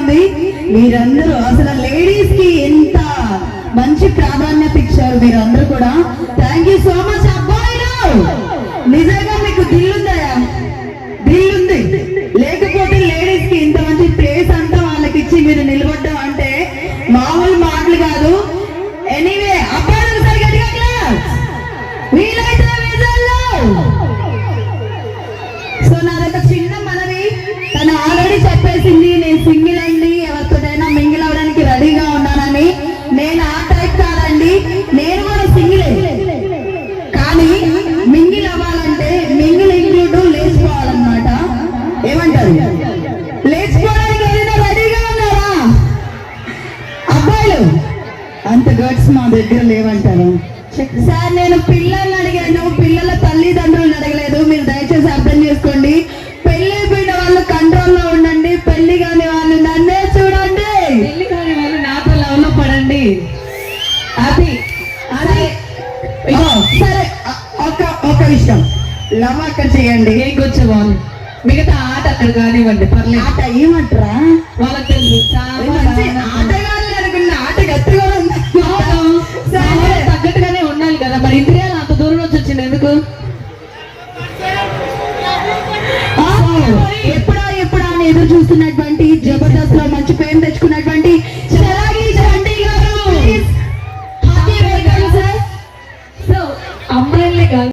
ఉంది. మీరందరూ అసలు లేడీస్కి ఎంత మంచి ప్రాధాన్యత ఇచ్చారు మీరందరూ కూడా. థ్యాంక్ యూ సో మచ్ అబ్బాయిలు నిజంగా మీకు దిల్లుందయా దిల్లుంది. లేకపోతే లేడీస్కి ఇంత మంచి ప్లేస్ అంతా వాళ్ళకి ఇచ్చి మీరు నిలబడ్డం అంటే మామూలు మాటలు కాదు. ఎనీవే అబ్బాయిలు ఒకసారి గట్టిగా వీలైతే సో నాదొక చిన్న మనవి తను ఆల్రెడీ చెప్పేసింది. నేను ఆ టైప్ కాదండి నేను కూడా సింగిలే. కానీ మింగిల్ అవ్వాలంటే మింగిల్ ఇంక్లూడ్ లేచిపోవాలన్నమాట. ఏమంటారు? లేచిపోవడానికి ఏదైనా రెడీగా ఉన్నారా? అబ్బాయిలు. అంత గర్డ్స్ మా దగ్గర లేవంటారు. సార్ నేను పిల్లలు అది అది. సరే. ఒక ఒక విషయం. లవ్ అక్కడ చేయండి. ఏం కొంచెం బాగుంది. మిగతా ఆట అక్కడ కానివ్వండి పర్లేదు. ఆట ఏమంటారా? వాళ్ళకి తెలుసు. ఆటగాళ్ళు అనుకున్న. ఆట గట్టిగా తగ్గట్టుగానే ఉండాలి కదా. మరి ఇంద్రియాలు అంత దూరం నుంచి వచ్చింది ఎందుకు? ఎప్పుడా ఎప్పుడా అని ఎదురు చూస్తున్నటువంటి జబర్దస్త్లో మంచి పేరు